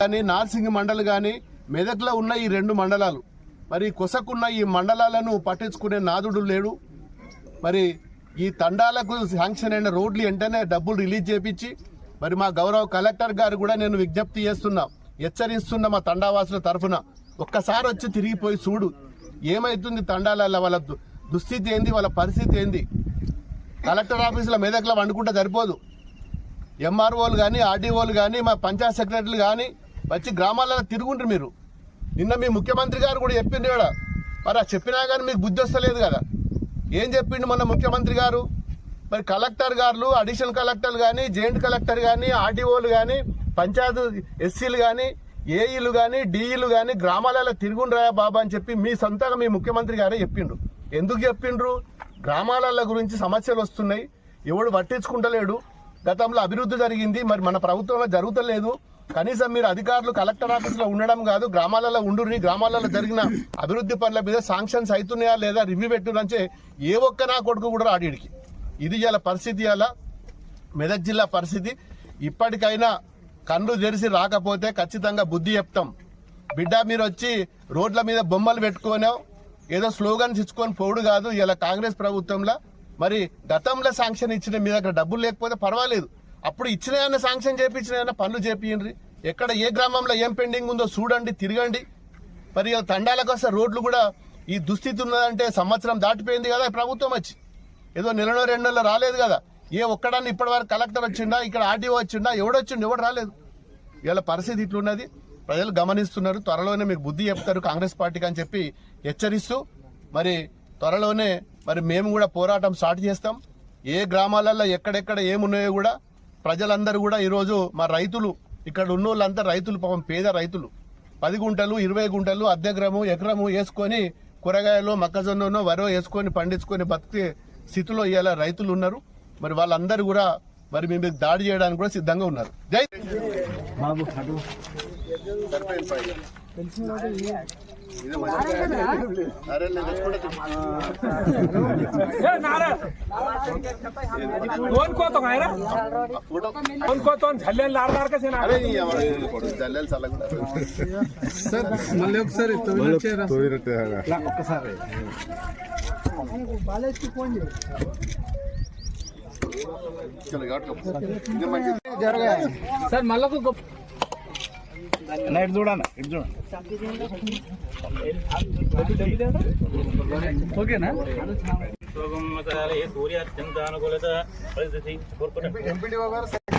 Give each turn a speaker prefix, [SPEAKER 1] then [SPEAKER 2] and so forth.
[SPEAKER 1] కానీ నార్సింగ్ మండల్ కానీ మెదక్లో ఉన్న ఈ రెండు మండలాలు. మరి కొసకున్న ఈ మండలాలను పట్టించుకునే నాదుడు లేడు. మరి ఈ తండాలకు శాంక్షన్ అయిన రోడ్లు వెంటనే డబ్బులు రిలీజ్ చేపించి మరి మా గౌరవ కలెక్టర్ గారు కూడా నేను విజ్ఞప్తి చేస్తున్నా హెచ్చరిస్తున్నా మా తండావాసుల తరఫున. ఒక్కసారి వచ్చి తిరిగిపోయి చూడు. ఏమైతుంది తండాల వాళ్ళ దు- దుస్థితి ఏంది వాళ్ళ పరిస్థితి ఏంది? కలెక్టర్ ఆఫీసులో మెదక్లో వండుకుంటే సరిపోదు. ఎంఆర్ఓలు కానీ ఆర్డీఓలు కానీ మా పంచాయత్ సెక్రటరీలు కానీ వచ్చి గ్రామాలలో తిరుగుంటారు మీరు. నిన్న మీ ముఖ్యమంత్రి గారు కూడా చెప్పింది కూడా మరి ఆ చెప్పినా కానీ మీకు బుద్ధి వస్తలేదు కదా. ఏం చెప్పిండు మన ముఖ్యమంత్రి గారు? మరి కలెక్టర్ గారు అడిషనల్ కలెక్టర్లు కానీ జాయింట్ కలెక్టర్ కానీ ఆర్డీఓలు కానీ పంచాయత్ ఎస్సీలు కానీ ఏఈలు కానీ డిఈలు కానీ గ్రామాలలో తిరుగుండ్రాయా బాబా అని చెప్పి మీ సొంతంగా మీ ముఖ్యమంత్రి గారే చెప్పిండ్రు ఎందుకు చెప్పిండ్రు? గ్రామాల గురించి సమస్యలు వస్తున్నాయి. ఎవడు పట్టించుకుంటలేడు. గతంలో అభివృద్ధి జరిగింది. మరి మన ప్రభుత్వంలో జరుగుతలేదు. కనీసం మీరు అధికారులు కలెక్టర్ ఆఫీస్లో ఉండడం కాదు గ్రామాలలో ఉండుని గ్రామాలలో జరిగిన అభివృద్ధి పనుల మీద శాంక్షన్స్ అవుతున్నాయా లేదా రివ్యూ పెట్టునంచే ఏ ఒక్క నా కొడుకు కూడా రాడిడికి ఇది ఇలా పరిస్థితి అలా మెదక్ జిల్లా పరిస్థితి. ఇప్పటికైనా కళ్ళు తెరిసి రాకపోతే ఖచ్చితంగా బుద్ధి చెప్తాం. బిడ్డ మీరు వచ్చి రోడ్ల మీద బొమ్మలు పెట్టుకోనో ఏదో స్లోగన్స్ ఇచ్చుకొని పోడు కాదు. ఇలా కాంగ్రెస్ ప్రభుత్వంలో మరి గతంలో శాంక్షన్ ఇచ్చిన మీ దగ్గర డబ్బులు లేకపోతే పర్వాలేదు. అప్పుడు ఇచ్చిన శాంక్షన్ చేపించిన పనులు చేపియండి ఎక్కడ ఏ గ్రామంలో ఏం పెండింగ్ ఉందో చూడండి తిరగండి. మరి తండాలకు వస్తే రోడ్లు కూడా ఈ దుస్థితి ఉన్నదంటే సంవత్సరం దాటిపోయింది కదా ప్రభుత్వం వచ్చి. ఏదో నెలలో రెండు నెలలు రాలేదు కదా. ఏ ఒక్కడాన్ని ఇప్పటివరకు కలెక్టర్ వచ్చిండా ఇక్కడ ఆర్టీఓ వచ్చిండా ఎవడొచ్చిండు ఎవడు రాలేదు. ఇవాళ పరిస్థితి ఇట్లున్నది. ప్రజలు గమనిస్తున్నారు. త్వరలోనే మీకు బుద్ధి చెప్తారు కాంగ్రెస్ పార్టీకి అని చెప్పి హెచ్చరిస్తూ మరి త్వరలోనే మరి మేము కూడా పోరాటం స్టార్ట్ చేస్తాం. ఏ గ్రామాలలో ఎక్కడెక్కడ ఏమున్నాయో కూడా ప్రజలందరూ కూడా ఈరోజు మా రైతులు ఇక్కడ ఉన్న వాళ్ళంతా రైతులు పాపం పేద రైతులు. పది గుంటలు ఇరవై గుంటలు అర్ధగ్రము ఎకరము వేసుకొని కూరగాయలు మొక్కజొన్ననో వరో వేసుకొని పండించుకొని బతికే స్థితిలో ఇవాళ రైతులు ఉన్నారు. మరి వాళ్ళందరూ కూడా మరి మీ మీద దాడి చేయడానికి కూడా సిద్ధంగా ఉన్నారు. జై
[SPEAKER 2] कोण कोण आहे ना कोण कोण कोण झालेलं लारदार कसे ना
[SPEAKER 1] అరే ఈ ఎవరు జల్లెలు చల్లకుండా
[SPEAKER 3] మళ్ళీ ఒకసారి తొమ్మిది వచ్చారా
[SPEAKER 2] ఒక్కసారి
[SPEAKER 1] చలో, కాబట్టి ఇది మంచిది.
[SPEAKER 3] సార్ మళ్ళీ ఒక గొప్ప
[SPEAKER 2] ఇటు చూడండి ఇటు చూడండి
[SPEAKER 3] ఓకేనా
[SPEAKER 4] సూర్య అత్యంత అనుకూలత పరిస్థితి కోరుకుంటాం
[SPEAKER 1] ఎంపీడీఓ గారు